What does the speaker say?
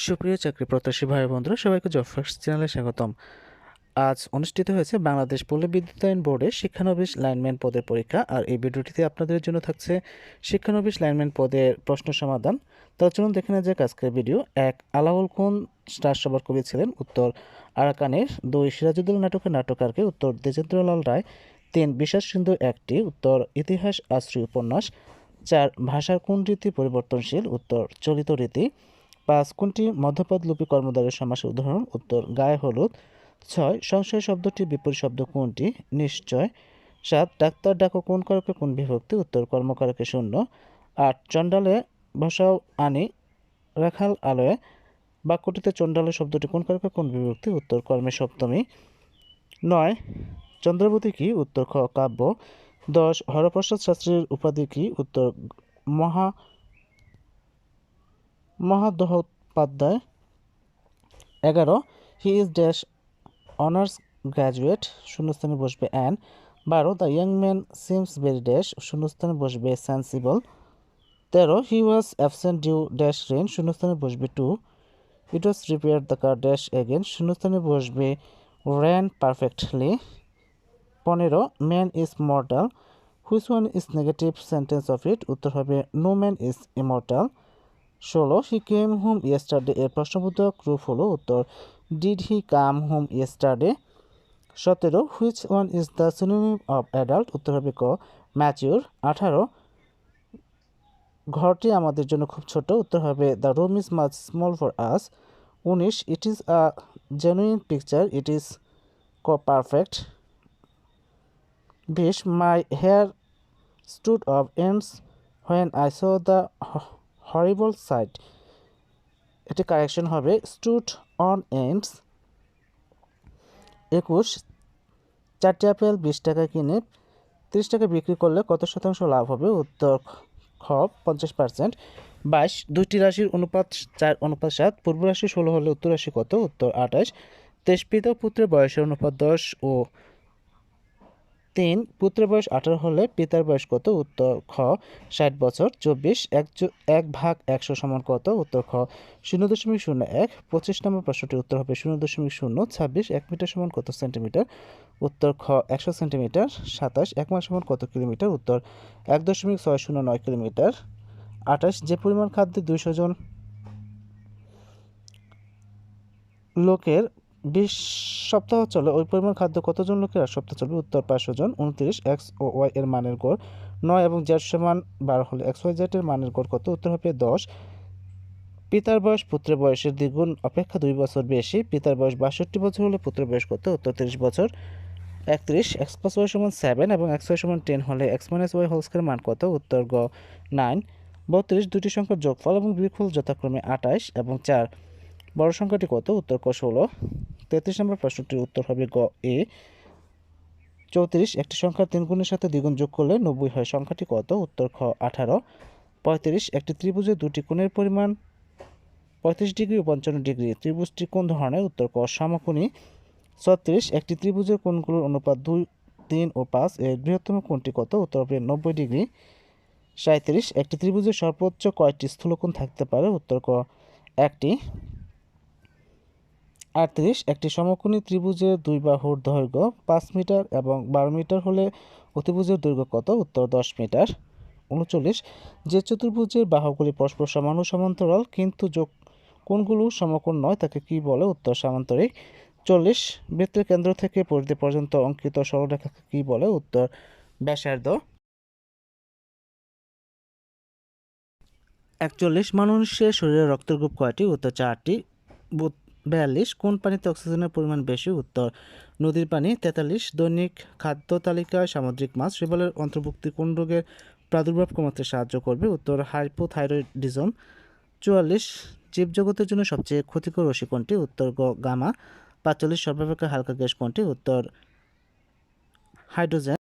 সুপ্রিয় চাকরি প্রত্যাশী ভাই বন্ধুরা, সবাইকে জব ফার্স্ট চ্যানেলে স্বাগতম। আজ অনুষ্ঠিত হয়েছে বাংলাদেশ পল্লী বিদ্যুতায়ন বোর্ডে শিক্ষানবিশ লাইনম্যান পদের পরীক্ষা, আর এই ভিডিওটিতে আপনাদের জন্য থাকছে শিক্ষানবিশ লাইনম্যান পদের প্রশ্ন সমাধান। তার চলুন দেখে নেওয়া যাক আজকের ভিডিও। এক, আলাউল কোন স্টার সবার কবি ছিলেন। উত্তর, আরাকানের দুই সিরাজুদ্দৌলা নাটকের নাটকারকে উত্তর, দ্বিজেন্দ্রলাল রায়। তিন, বিশ্বাস সিন্ধু একটি। উত্তর, ইতিহাস আশ্রী উপন্যাস। চার, ভাষার কোন রীতি পরিবর্তনশীল? উত্তর, চলিত রীতি। পাঁচ কোনটি মধ্যপদ লিপি কর্মদ্বারের সমাসের উদাহরণ? উত্তর, গায়ে হলুদ। ছয়, সংশয় শব্দটি বিপরীত শব্দ কোনটি? নিশ্চয়। সাত, ডাক্তার ডাকো কোন কারকে কোন বিভক্তি? উত্তর, কর্মকারকে শূন্য। আট, চণ্ডালে ভাষাও আনি রাখাল আলয়ে। বাক্যটিতে চণ্ডালে শব্দটি কোন কারকে কোন বিভক্তি? উত্তর, কর্মে সপ্তমী। নয়, চন্দ্রবতী কি? উত্তর, খ, কাব্য। দশ, হরপ্রসাদ শাস্ত্রীর উপাধি কি? উত্তর, মহা মহাদহোপাধ্যায়, এগারো he is dash honours graduate শূন্যস্থানে বসবে অ্যান বারো the young man seems very dash শূন্যস্থানে বসবে সেন্সিবল তেরো he was absent due dash rain শূন্যস্থানে বসবে to it was repair the car dash again শূন্যস্থানে বসবে র্যান পারফেক্টলি পনেরো man is mortal which one is negative sentence of it উত্তর হবে নো ম্যান ইজ ইমর্টাল ষোলো হি came home yesterday এর প্রশ্নবোধক রূপ হলো উত্তর। Did he come home yesterday সতেরো which one is the synonym of adult উত্তর হবে ক। ম্যাচিওর আঠারো, ঘরটি আমাদের জন্য খুব ছোট উত্তর হবে the room is much small for us উনিশ it is a genuine picture it is ক পারফেক্ট বিশ my hair stood off ends when I saw the horrible sight এটি কারেকশন হবে স্টুড অন এন্ডস একুশ, চারটি আপেল বিশ টাকা কিনে তিরিশ টাকা বিক্রি করলে কত শতাংশ লাভ হবে? উত্তর খ, পঞ্চাশ পার্সেন্ট বাইশ, দুইটি রাশির অনুপাত চার, অনুপাত সাত। পূর্ব রাশি ষোলো হলে উত্তর রাশি কত? উত্তর আঠাশ। তেইশ পিতা পুত্রের বয়সের অনুপাত দশ ও তিন, পুত্রের বয়স আঠারো হলে পিতার বয়স কত? উত্তর খ, ষাট বছর, চব্বিশ, এক এক ভাগ একশো সমান কত? উত্তর খ, শূন্য দশমিক শূন্য এক, পঁচিশ নম্বর প্রশ্নটির উত্তর হবে শূন্য দশমিক শূন্য, ছাব্বিশ, এক মিটার সমান কত সেন্টিমিটার? উত্তর খ, একশো সেন্টিমিটার, সাতাশ, এক মাস সমান কত কিলোমিটার? উত্তর, এক দশমিক ছয় শূন্য নয় কিলোমিটার। আঠাশ, যে পরিমাণ খাদ্যে দুইশো জন লোকের বিশ সপ্তাহ চলে, ওই পরিমাণ খাদ্য কতজন লোকের? এক সপ্তাহ চলবে উত্তর পাঁচশো জন, উনত্রিশ, এক্স ও ওয়াই এর মানের গড় নয় এবং জেড সমান বারো হলে এক্স ওয়াই জেড এর মানের গড় কত? উত্তর হবে দশ। পিতার বয়স পুত্রের বয়সের দ্বিগুণ অপেক্ষা দুই বছর বেশি। পিতার বয়স বাষট্টি বছর হলে পুত্রের বয়স কত? উত্তর তিরিশ বছর। একত্রিশ, এক্স প্লাস ওয়াই সমান সেভেন এবং এক্স ওয়াই সমান টেন হলে x minus y whole square মান কত? উত্তর গ, নাইন। বত্রিশ, দুটি সংখ্যার যোগফল এবং বিয়োগফল যথাক্রমে আঠাশ এবং চার। বড় সংখ্যাটি কত? উত্তর ক, ষোলো। তেত্রিশ নম্বর প্রশ্নটির উত্তর হবে গ, এ। চৌত্রিশ, একটি সংখ্যার তিন গুণের সাথে দ্বিগুণ যোগ করলে নব্বই হয়। সংখ্যাটি কত? উত্তর খ, আঠারো। পঁয়ত্রিশ, একটি ত্রিভুজের দুটি কোণের পরিমাণ পঁয়ত্রিশ ডিগ্রি ও পঞ্চান্ন ডিগ্রি। ত্রিভুজটি কোন ধরনের? উত্তর ক, সমকোণী। ছত্রিশ, একটি ত্রিভুজের কোণগুলোর অনুপাত দুই, তিন ও পাঁচ। এর বৃহত্তম কোণটি কত? উত্তর হবে নব্বই ডিগ্রি। সাঁত্রিশ একটি ত্রিভুজের সর্বোচ্চ কয়টি স্থূলকোণ থাকতে পারে? উত্তর ক, একটি। আটত্রিশ, একটি সমকোণী ত্রিভুজের দুই বাহুর দৈর্ঘ্য পাঁচ মিটার এবং বারো মিটার হলে অতিভুজের দৈর্ঘ্য কত? উত্তর, দশ মিটার। উনচল্লিশ, যে চতুর্ভুজের বাহুগুলি পরস্পর সমান সমান্তরাল, কিন্তু যোগ কোনগুলো সমকোণ নয়, তাকে কি বলে? উত্তর, সামান্তরিক। চল্লিশ, বৃত্তের কেন্দ্র থেকে পরিধি পর্যন্ত অঙ্কিত সরলরেখাকে কি বলে? উত্তর, ব্যাসার্ধ। একচল্লিশ মানুষের শরীরে রক্তের গ্রুপ কয়টি? উত্তর, চারটি। বিয়াল্লিশ, কোন পানিতে অক্সিজেনের পরিমাণ বেশি? উত্তর, নদীর পানি, তেতাল্লিশ, দৈনিক খাদ্য তালিকায় সামুদ্রিক মাছ শৈবালের অন্তর্ভুক্তি কোন রোগের প্রাদুর্ভাব কমাতে সাহায্য করবে? উত্তর, হাইপোথাইরয়েডিজম। চুয়াল্লিশ, জীবজগতের জন্য সবচেয়ে ক্ষতিকর রশ্মি কোনটি? উত্তর গামা। পাঁচচল্লিশ, সর্বাপেক্ষা হালকা গ্যাস কোনটি? উত্তর, হাইড্রোজেন।